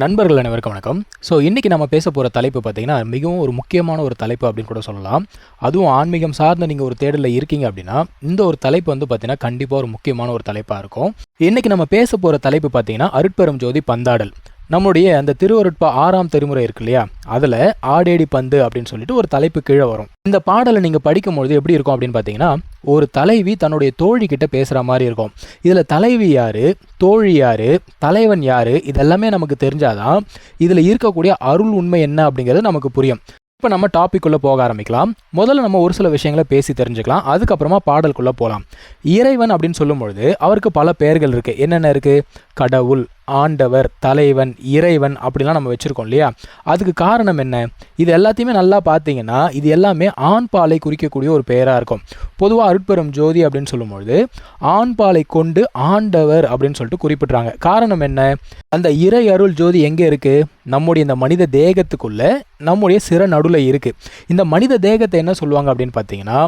நண்பர்கள் அனைவருக்கும் வணக்கம். ஸோ இன்றைக்கி நம்ம பேச போகிற தலைப்பு பார்த்தீங்கன்னா மிகவும் ஒரு முக்கியமான ஒரு தலைப்பு அப்படின்னு கூட சொல்லலாம். அதுவும் ஆன்மீகம் சார்ந்த நீங்கள் ஒரு தேடலில் இருக்கீங்க அப்படின்னா இந்த ஒரு தலைப்பு வந்து பார்த்தீங்கன்னா கண்டிப்பாக ஒரு முக்கியமான ஒரு தலைப்பாக இருக்கும். இன்றைக்கி நம்ம பேச போகிற தலைப்பு பார்த்தீங்கன்னா அருட்பெரும் ஜோதி பந்தாடல். நம்முடைய அந்த திருவருட்பா ஆறாம் திருமுறை இருக்கு இல்லையா? அதில் ஆடேடி பந்து அப்படின்னு சொல்லிட்டு ஒரு தலைப்பு கீழே வரும். இந்த பாடலை நீங்கள் படிக்கும்பொழுது எப்படி இருக்கும் அப்படின்னு பார்த்தீங்கன்னா ஒரு தலைவி தன்னுடைய தோழி கிட்ட பேசுகிற மாதிரி இருக்கும். இதில் தலைவி யார் தோழி யார் தலைவன் யார் இதெல்லாமே நமக்கு தெரிஞ்சாதான் இதில் இருக்கக்கூடிய அருள் உண்மை என்ன அப்படிங்கிறது நமக்கு புரியும். இப்போ நம்ம டாப்பிக்குள்ளே போக ஆரம்பிக்கலாம். முதல்ல நம்ம ஒரு சில விஷயங்களை பேசி தெரிஞ்சுக்கலாம். அதுக்கப்புறமா பாடலுக்குள்ளே போகலாம் இறைவன் அப்படின்னு சொல்லும் பொழுது அவருக்கு பல பெயர்கள் இருக்குது என்னென்ன இருக்குது கடவுள் ஆண்டவர் தலைவன் இறைவன் அப்படிலாம் நம்ம வச்சுருக்கோம் இல்லையா? அதுக்கு காரணம் என்ன? இது எல்லாத்தையுமே நல்லா பார்த்தீங்கன்னா இது எல்லாமே ஆண் பாலை குறிக்கக்கூடிய ஒரு பெயராக இருக்கும். பொதுவாக அருட்பெரும் ஜோதி அப்படின்னு சொல்லும்பொழுது ஆண் பாலை கொண்டு ஆண்டவர் அப்படின்னு சொல்லிட்டு குறிப்பிட்றாங்க. காரணம் என்ன? அந்த இறை அருள் ஜோதி எங்கே இருக்குது நம்முடைய இந்த மனித தேகத்துக்குள்ளே நம்முடைய சிற நடுவில் இருக்குது இந்த மனித தேகத்தை என்ன சொல்லுவாங்க அப்படின்னு பார்த்தீங்கன்னா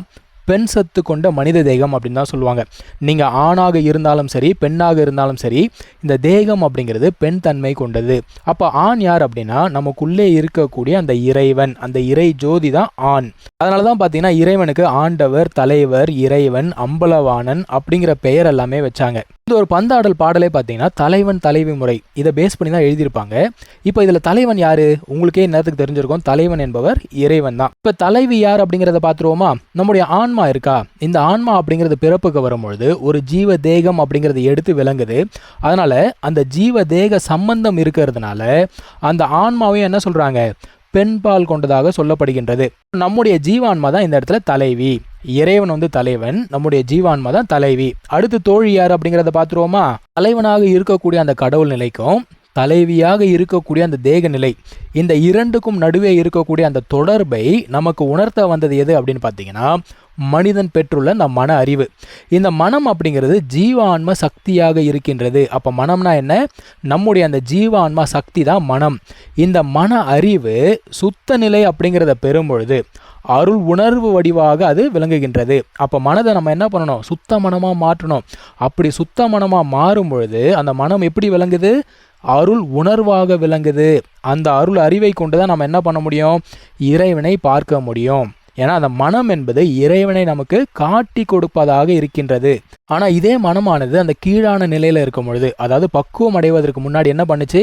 பெண் சத்து கொண்ட மனித தேகம் அப்படின்னு தான் சொல்லுவாங்க. நீங்கள் ஆணாக இருந்தாலும் சரி பெண்ணாக இருந்தாலும் சரி இந்த தேகம் அப்படிங்கிறது பெண் தன்மை கொண்டது. அப்போ ஆண் யார் அப்படின்னா நமக்குள்ளே இருக்கக்கூடிய அந்த இறைவன் அந்த இறை ஜோதி தான் ஆண். அதனால தான் பார்த்தீங்கன்னா இறைவனுக்கு ஆண்டவர் தலைவர் இறைவன் அம்பலவாணன் அப்படிங்கிற பெயர் எல்லாமே வச்சாங்க. இந்த ஒரு பந்தாடல் பாடலே பார்த்தீங்கன்னா தலைவன் தலைவி முறை. இதை பேஸ் பண்ணி தான் எழுதியிருப்பாங்க. இப்போ இதில் தலைவன் யாரு? உங்களுக்கே நேரத்துக்கு தெரிஞ்சிருக்கும். தலைவன் என்பவர் இறைவன் தான். இப்போ தலைவி யார் அப்படிங்கிறத பார்த்துருவோமா? நம்முடைய ஆன்மா இருக்கா? இந்த ஆன்மா அப்படிங்கிறது பிறப்புக்கு வரும்பொழுது ஒரு ஜீவ தேகம் அப்படிங்கிறது எடுத்து விளங்குது. அதனால அந்த ஜீவ தேக சம்பந்தம் இருக்கிறதுனால அந்த ஆன்மாவையும் என்ன சொல்கிறாங்க பெண்பால் கொண்டதாக சொல்லப்படுகின்றது. நம்முடைய ஜீவான்மா தான் இந்த இடத்துல தலைவி. இறைவன் வந்து தலைவன் நம்முடைய ஜீவான்மா தான் தலைவி. அடுத்து தோழி யார் அப்படிங்கிறத பார்த்துருவோமா? தலைவனாக இருக்கக்கூடிய அந்த கடவுள் நிலைக்கும் தலைவியாக இருக்கக்கூடிய அந்த தேக நிலை இந்த இரண்டுக்கும் நடுவே இருக்கக்கூடிய அந்த தொடர்பை நமக்கு உணர்த்த வந்தது எது அப்படின்னு பார்த்தீங்கன்னா மனிதன் பெற்றுள்ள இந்த மன அறிவு. இந்த மனம் அப்படிங்கிறது ஜீவான்ம சக்தியாக இருக்கின்றது. அப்போ மனம்னா என்ன? நம்முடைய அந்த ஜீவான்ம சக்தி தான் மனம். இந்த மன அறிவு சுத்த நிலை அப்படிங்கிறத பெறும்பொழுது அருள் உணர்வு வடிவாக அது விளங்குகின்றது. அப்போ மனதை நம்ம என்ன பண்ணணும்? சுத்த மனமாக மாற்றணும். அப்படி சுத்த மனமாக மாறும் பொழுது அந்த மனம் எப்படி விளங்குது? அருள் உணர்வாக விளங்குது. அந்த அருள் அறிவை கொண்டு தான் நம்ம என்ன பண்ண முடியும்? இறைவனை பார்க்க முடியும். ஏன்னா அந்த மனம் என்பது இறைவனை நமக்கு காட்டி கொடுப்பதாக இருக்கின்றது. ஆனால் இதே மனமானது அந்த கீழான நிலையில் இருக்கும் பொழுது அதாவது பக்குவம் அடைவதற்கு முன்னாடி என்ன பண்ணுச்சு?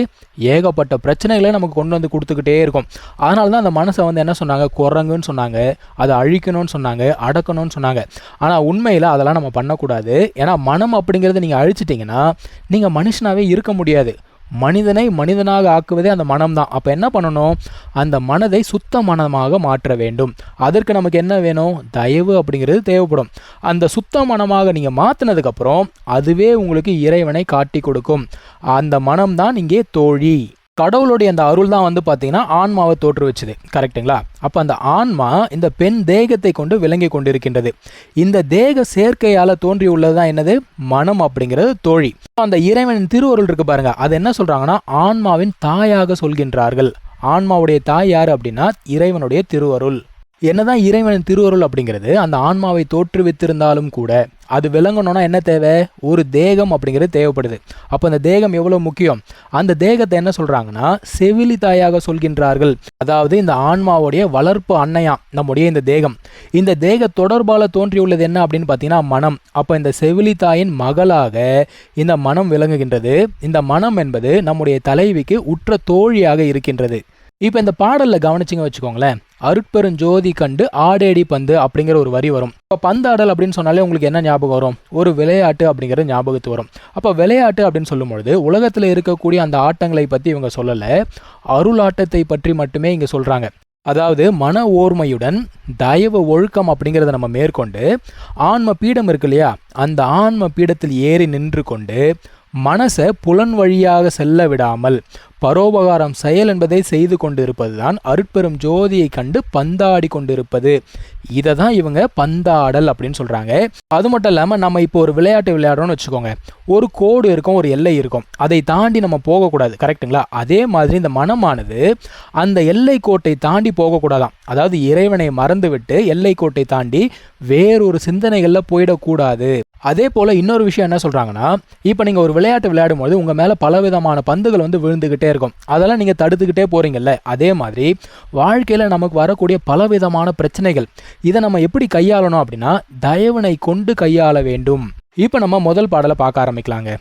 ஏகப்பட்ட பிரச்சனைகளை நமக்கு கொண்டு வந்து கொடுத்துக்கிட்டே இருக்கும். அதனால தான் அந்த மனசை வந்து என்ன சொன்னாங்க? குரங்குன்னு சொன்னாங்க. அதை அழிக்கணும்னு சொன்னாங்க. அடக்கணும்னு சொன்னாங்க. ஆனால் உண்மையில் அதெல்லாம் நம்ம பண்ணக்கூடாது. ஏன்னா மனம் அப்படிங்கிறத நீங்கள் அழிச்சிட்டிங்கன்னா நீங்கள் மனுஷனாகவே இருக்க முடியாது. மனிதனை மனிதனாக ஆக்குவதே அந்த மனம்தான். அப்போ என்ன பண்ணணும்? அந்த மனதை சுத்த மனமாக மாற்ற வேண்டும். அதற்கு நமக்கு என்ன வேணும்? தயவு அப்படிங்கிறது தேவைப்படும். அந்த சுத்த மனமாக நீங்கள் மாற்றினதுக்கப்புறம் அதுவே உங்களுக்கு இறைவனை காட்டி கொடுக்கும். அந்த மனம்தான் இங்கே தோழி. கடவுளுடைய அந்த அருள் தான் வந்து பார்த்தீங்கன்னா ஆன்மாவை தோற்றுவிச்சுது. கரெக்டுங்களா அப்போ அந்த ஆன்மா இந்த பெண் தேகத்தை கொண்டு விளங்கி கொண்டிருக்கின்றது. இந்த தேக சேர்க்கையால் தோன்றியுள்ளது தான் என்னது? மனம் அப்படிங்கிறது தோழி. அந்த இறைவனின் திருவருள் இருக்கு பாருங்க. அது என்ன சொல்றாங்கன்னா ஆன்மாவின் தாயாக சொல்கின்றார்கள். ஆன்மாவுடைய தாய் யார் அப்படின்னா இறைவனுடைய திருவருள். என்னதான் இறைவனின் திருவருள் அப்படிங்கிறது அந்த ஆன்மாவை தோற்றுவித்திருந்தாலும் கூட அது விளங்கணும்னா என்ன தேவை? ஒரு தேகம் அப்படிங்கிறது தேவைப்படுது. அப்போ அந்த தேகம் எவ்வளோ முக்கியம்? அந்த தேகத்தை என்ன சொல்கிறாங்கன்னா செவிலி தாயாக சொல்கின்றார்கள். அதாவது இந்த ஆன்மாவுடைய வளர்ப்பு அன்னையாம் நம்முடைய இந்த தேகம். இந்த தேக தொடர்பால் தோன்றியுள்ளது என்ன அப்படின்னு பார்த்தீங்கன்னா மனம். அப்போ இந்த செவிலி தாயின் மகளாக இந்த மனம் விளங்குகின்றது. இந்த மனம் என்பது நம்முடைய தலைவிக்கு உற்ற தோழியாக இருக்கின்றது. இப்போ இந்த பாடலில் கவனிச்சிங்க வச்சுக்கோங்களேன். அருட்பெருஞ்சோதி கண்டு ஆடேடி பந்து அப்படிங்கிற ஒரு வரி வரும். இப்போ பந்தாடல் அப்படின்னு சொன்னாலே உங்களுக்கு என்ன ஞாபகம் வரும்? ஒரு விளையாட்டு அப்படிங்கிற ஞாபகத்து வரும். அப்போ விளையாட்டு அப்படின்னு சொல்லும்பொழுது உலகத்தில் இருக்கக்கூடிய அந்த ஆட்டங்களை பற்றி இவங்க சொல்லலை. அருளாட்டத்தை பற்றி மட்டுமே இங்கே சொல்கிறாங்க அதாவது மன ஓர்மையுடன் தயவு ஒழுக்கம் அப்படிங்கிறத நம்ம மேற்கொண்டு ஆன்ம பீடம் இருக்கு இல்லையா? அந்த ஆன்ம பீடத்தில் ஏறி நின்று கொண்டு மனசை புலன் வழியாக செல்ல விடாமல் பரோபகாரம் செயல் என்பதை செய்து கொண்டிருப்பது தான் அருட்பெரும் ஜோதியை கண்டு பந்தாடி கொண்டிருப்பது. இதை தான் இவங்க பந்தாடல் அப்படின்னு சொல்கிறாங்க அது மட்டும் இல்லாமல் நம்ம இப்போ ஒரு விளையாட்டு விளையாடுறோம்னு வச்சுக்கோங்க. ஒரு கோடு இருக்கும் ஒரு எல்லை இருக்கும். அதை தாண்டி நம்ம போகக்கூடாது. கரெக்டுங்களா அதே மாதிரி இந்த மனமானது அந்த எல்லை கோட்டை தாண்டி போகக்கூடாதாம். அதாவது இறைவனை மறந்துவிட்டு எல்லை கோட்டை தாண்டி வேறொரு சிந்தனைகளில் போயிடக்கூடாது. அதே போல் இன்னொரு விஷயம் என்ன சொல்கிறாங்கன்னா இப்போ நீங்கள் ஒரு விளையாட்டு விளையாடும் போது உங்கள் மேலே பலவிதமான பந்துகள் வந்து விழுந்துக்கிட்டே இருக்கும். அதெல்லாம் நீங்கள் தடுத்துக்கிட்டே போகிறீங்கல்ல அதே மாதிரி வாழ்க்கையில் நமக்கு வரக்கூடிய பலவிதமான பிரச்சனைகள் இதை நம்ம எப்படி கையாளணும் அப்படின்னா தயவனை கொண்டு கையாள வேண்டும். இப்போ நம்ம முதல் பாடலை பார்க்க ஆரம்பிக்கலாங்க.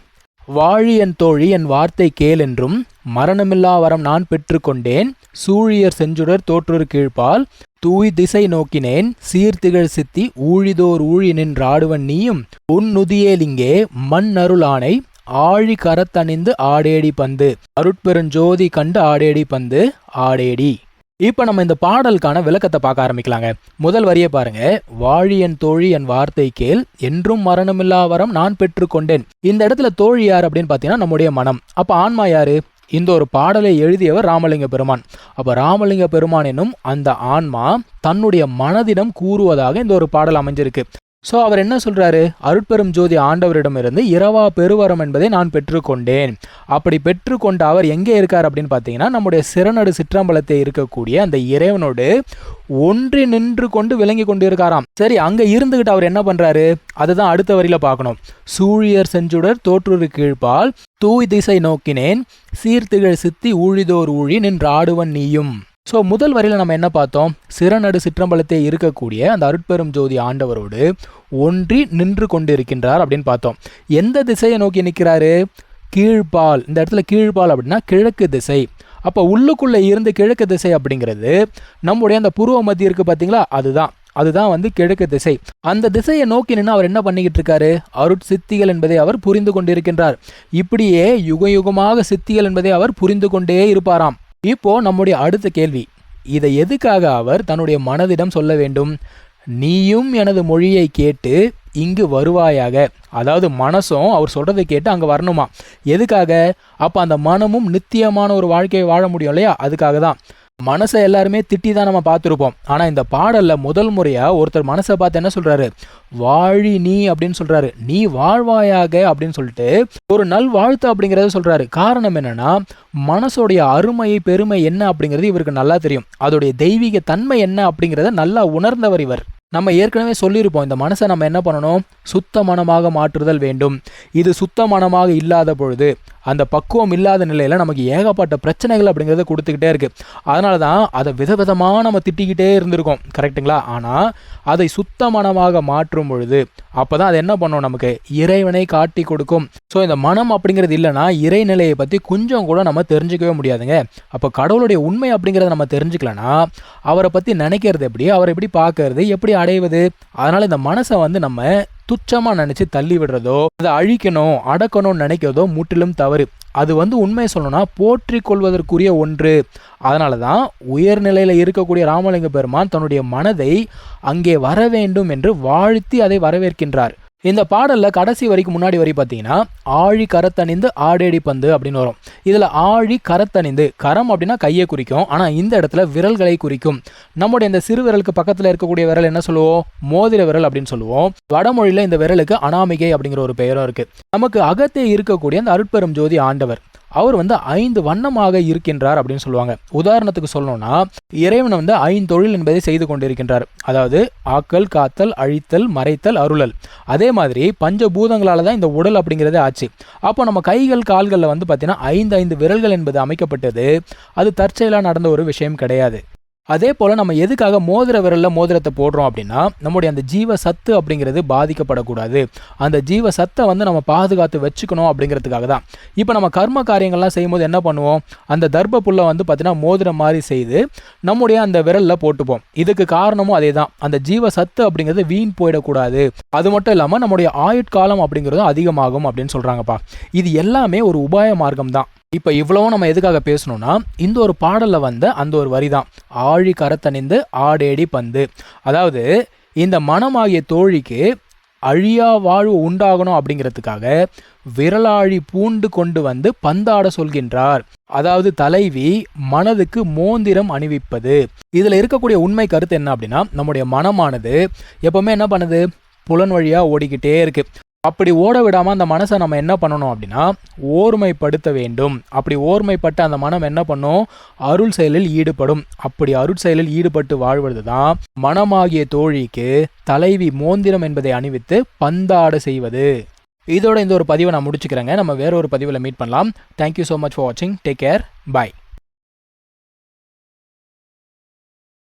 வாழி என் தோழி என் வார்த்தை கேள் என்றும் மரணமில்லா வரம் நான் பெற்றுக்கொண்டேன் சூழியர் செஞ்சுடர் தோற்றொரு கீழ்ப்பால் தூய் திசை நோக்கினேன் சீர்திகழ் சித்தி ஊழிதோர் ஊழி நின்றாடுவன் நீயும் உன் நுதியேலிங்கே மண் அருளானை ஆழி கரத்தணிந்து ஆடேடி பந்து அருட்பெருஞ்சோதி கண்டு ஆடேடி பந்து ஆடேடி. இப்போ நம்ம இந்த பாடலுக்கான விளக்கத்தை பார்க்க ஆரம்பிக்கலாங்க. முதல் வரியை பாருங்க. வாழி என் தோழி என் வார்த்தை கேள் என்றும் மரணமில்லா வரம் நான் பெற்றுக்கொண்டேன். இந்த இடத்துல தோழி யார் அப்படின்னு பார்த்தீங்கன்னா நம்முடைய மனம். அப்போ ஆன்மா யாரு? இந்த ஒரு பாடலை எழுதியவர் ராமலிங்க பெருமான். அப்போ ராமலிங்க பெருமான் என்னும் அந்த ஆன்மா தன்னுடைய மனதிடம் கூறுவதாக இந்த ஒரு பாடல் அமைஞ்சிருக்கு. ஸோ அவர் என்ன சொல்கிறாரு அருட்பெரும் ஜோதி ஆண்டவரிடமிருந்து இரவா பெருவரம் என்பதை நான் பெற்றுக்கொண்டேன். அப்படி பெற்றுக்கொண்ட அவர் எங்கே இருக்கார் அப்படின்னு பார்த்தீங்கன்னா நம்முடைய சிறநடு சிற்றம்பலத்தை இருக்கக்கூடிய அந்த இறைவனோடு ஒன்றி நின்று கொண்டு விளங்கி கொண்டு இருக்காராம் சரி அங்கே இருந்துக்கிட்டு அவர் என்ன பண்ணுறாரு அதுதான் அடுத்த வரியில பார்க்கணும். சூழியர் செஞ்சுடர் தோற்றுரு கீழ்ப்பால் தூய் திசை நோக்கினேன் சீர்திகழ் சித்தி ஊழிதோர் ஊழி நின்று ஆடுவன் நீயும். ஸோ முதல் வரியில் நம்ம என்ன பார்த்தோம்? சிறநடு சிற்றம்பலத்தை இருக்கக்கூடிய அந்த அருட்பெரும் ஜோதி ஆண்டவரோடு ஒன்றி நின்று கொண்டு இருக்கின்றார் அப்படின்னு பார்த்தோம். எந்த திசையை நோக்கி நிற்கிறாரு? கீழ்ப்பால் இந்த இடத்துல கீழ்ப்பால் அப்படின்னா கிழக்கு திசை. அப்போ உள்ளுக்குள்ளே இருந்து கிழக்கு திசை அப்படிங்கிறது நம்முடைய அந்த புருவ மத்திய இருக்குது பார்த்தீங்களா? அதுதான். அதுதான் வந்து கிழக்கு திசை. அந்த திசையை நோக்கி நின்று அவர் என்ன பண்ணிக்கிட்டு இருக்காரு? அருட் சித்திகள் என்பதை அவர் புரிந்து கொண்டிருக்கின்றார். இப்படியே யுக யுகமாக சித்திகள் என்பதை அவர் புரிந்து கொண்டே இருப்பாராம். இப்போ நம்முடைய அடுத்த கேள்வி. இதை எதுக்காக அவர் தன்னுடைய மனதிடம் சொல்ல வேண்டும்? நீயும் எனது மொழியை கேட்டு இங்கு வருவாயாக. அதாவது மனசும் அவர் சொல்றதை கேட்டு அங்கே வரணுமா? எதுக்காக? அப்போ அந்த மனமும் நித்தியமான ஒரு வாழ்க்கையை வாழ முடியும் இல்லையா? அதுக்காக தான். மனசை எல்லாருமே திட்டி தான் நம்ம பார்த்துருப்போம். ஆனால் இந்த பாடலில் முதல் முறையாக ஒருத்தர் மனசை பார்த்து என்ன சொல்கிறாரு வாழி நீ அப்படின்னு சொல்கிறாரு நீ வாழ்வாயாக அப்படின்னு சொல்லிட்டு ஒரு நல் வாழ்த்து அப்படிங்கிறத சொல்கிறாரு காரணம் என்னன்னா மனசோடைய அருமையை பெருமை என்ன அப்படிங்கிறது இவருக்கு நல்லா தெரியும். அதோடைய தெய்வீக தன்மை என்ன அப்படிங்கிறத நல்லா உணர்ந்தவர் இவர். நம்ம ஏற்கனவே சொல்லியிருப்போம் இந்த மனசை நம்ம என்ன பண்ணணும்? சுத்த மனமாக மாற்றுதல் வேண்டும். இது சுத்த மனமாக இல்லாத பொழுது அந்த பக்குவம் இல்லாத நிலையில் நமக்கு ஏகப்பட்ட பிரச்சனைகள் அப்படிங்கிறத கொடுத்துக்கிட்டே இருக்குது அதனால தான் அதை விதவிதமாக நம்ம திட்டிக்கிட்டே இருந்திருக்கோம். கரெக்டுங்களா ஆனால் அதை சுத்த மனமாக மாற்றும் பொழுது அப்போ தான் அது என்ன பண்ணும் நமக்கு? இறைவனை காட்டி கொடுக்கும். ஸோ இந்த மனம் அப்படிங்கிறது இல்லைன்னா இறைநிலையை பற்றி கொஞ்சம் கூட நம்ம தெரிஞ்சுக்கவே முடியாதுங்க. அப்போ கடவுளுடைய உண்மை அப்படிங்கிறத நம்ம தெரிஞ்சுக்கலன்னா அவரை பற்றி நினைக்கிறது எப்படி அவரை எப்படி பார்க்கறது எப்படி அடைவது அதனால் இந்த மனசை வந்து நம்ம துச்சமாக நினச்சி தள்ளி விடுறதோ அதை அழிக்கணும் அடக்கணும்னு நினைக்கிறதோ முற்றிலும் தவறு. அது வந்து உண்மையை சொல்லணும்னா போற்றி கொள்வதற்குரிய ஒன்று. அதனால தான் உயர்நிலையில் இருக்கக்கூடிய ராமலிங்க பெருமான் தன்னுடைய மனதை அங்கே வர வேண்டும் என்று வாழ்த்தி அதை வரவேற்கின்றார். இந்த பாடலில் கடைசி வரைக்கும் முன்னாடி வரை பார்த்தீங்கன்னா ஆழி கரத்தணிந்து ஆடேடி பந்து அப்படின்னு வரும். இதில் ஆழி கரத்தணிந்து கரம் அப்படின்னா கையை குறிக்கும் ஆனால் இந்த இடத்துல விரல்களை குறிக்கும். நம்முடைய இந்த சிறு விரலுக்கு பக்கத்தில் இருக்கக்கூடிய விரல் என்ன சொல்லுவோம்? மோதிர விரல் அப்படின்னு சொல்லுவோம். வடமொழியில் இந்த விரலுக்கு அனாமிகை அப்படிங்கிற ஒரு பெயரும் இருக்குது நமக்கு அகத்தே இருக்கக்கூடிய அந்த அருட்பெரும் ஜோதி ஆண்டவர். அவர் வந்து ஐந்து வண்ணமாக இருக்கின்றார் அப்படின்னு சொல்லுவாங்க. உதாரணத்துக்கு சொல்லணும்னா இறைவன் வந்து ஐந்து தொழில் என்பதை செய்து கொண்டிருக்கின்றார். அதாவது ஆக்கல் காத்தல் அழித்தல் மறைத்தல் அருளல். அதே மாதிரி பஞ்சபூதங்களால தான் இந்த உடல் அப்படிங்கிறதே ஆச்சு. அப்போ நம்ம கைகள் கால்களில் வந்து பார்த்தீங்கன்னா ஐந்து ஐந்து விரல்கள் என்பது அமைக்கப்பட்டது. அது தற்செயலாக நடந்த ஒரு விஷயம் கிடையாது. அதே போல் நம்ம எதுக்காக மோதிர விரலில் மோதிரத்தை போடுறோம் அப்படின்னா நம்முடைய அந்த ஜீவ சத்து அப்படிங்கிறது பாதிக்கப்படக்கூடாது. அந்த ஜீவ சத்தை வந்து நம்ம பாதுகாத்து வச்சுக்கணும் அப்படிங்கிறதுக்காக தான். இப்போ நம்ம கர்ம காரியங்கள்லாம் செய்யும்போது என்ன பண்ணுவோம்? அந்த தர்ப்ப புல்லை வந்து பார்த்தீங்கன்னா மோதிரம் மாதிரி செய்து நம்முடைய அந்த விரலில் போட்டுப்போம். இதுக்கு காரணமும் அதே தான் அந்த ஜீவ சத்து அப்படிங்கிறது வீண் போயிடக்கூடாது. அது மட்டும் இல்லாமல் நம்முடைய ஆயுட்காலம் அப்படிங்கிறதும் அதிகமாகும் அப்படின்னு சொல்கிறாங்கப்பா இது எல்லாமே ஒரு உபாய மார்க்கம் தான். இப்போ இவ்வளவும் நம்ம எதுக்காக பேசணும்னா இந்த ஒரு பாடலில் வந்த அந்த ஒரு வரி தான் ஆழி கரத்தணிந்து ஆடேடி பந்து. அதாவது இந்த மனமாகிய தோழிக்கு அழியா வாழ்வு உண்டாகணும் அப்படிங்கிறதுக்காக விரலாழி பூண்டு கொண்டு வந்து பந்தாட சொல்கின்றார். அதாவது தலைவி மனதுக்கு மோந்திரம் அணிவிப்பது. இதில் இருக்கக்கூடிய உண்மை கருத்து என்ன அப்படின்னா நம்முடைய மனமானது எப்பவுமே என்ன பண்ணுது? புலன் வழியாக ஓடிக்கிட்டே இருக்குது அப்படி ஓட விடாமல் அந்த மனசை நம்ம என்ன பண்ணணும் அப்படின்னா ஓர்மைப்படுத்த வேண்டும். அப்படி ஓர்மைப்பட்டு அந்த மனம் என்ன பண்ணும்? அருள் செயலில் ஈடுபடும். அப்படி அருள் செயலில் ஈடுபட்டு வாழ்வது தான் மனமாகிய தோழிக்கு தலைவி மோந்திரம் என்பதை அணிவித்து பந்தாட செய்வது. இதோட இந்த ஒரு பதிவை நான் முடிச்சுக்கிறேங்க. நம்ம வேற ஒரு பதிவில் மீட் பண்ணலாம். Thank you so much for வாட்சிங் டேக் கேர் பை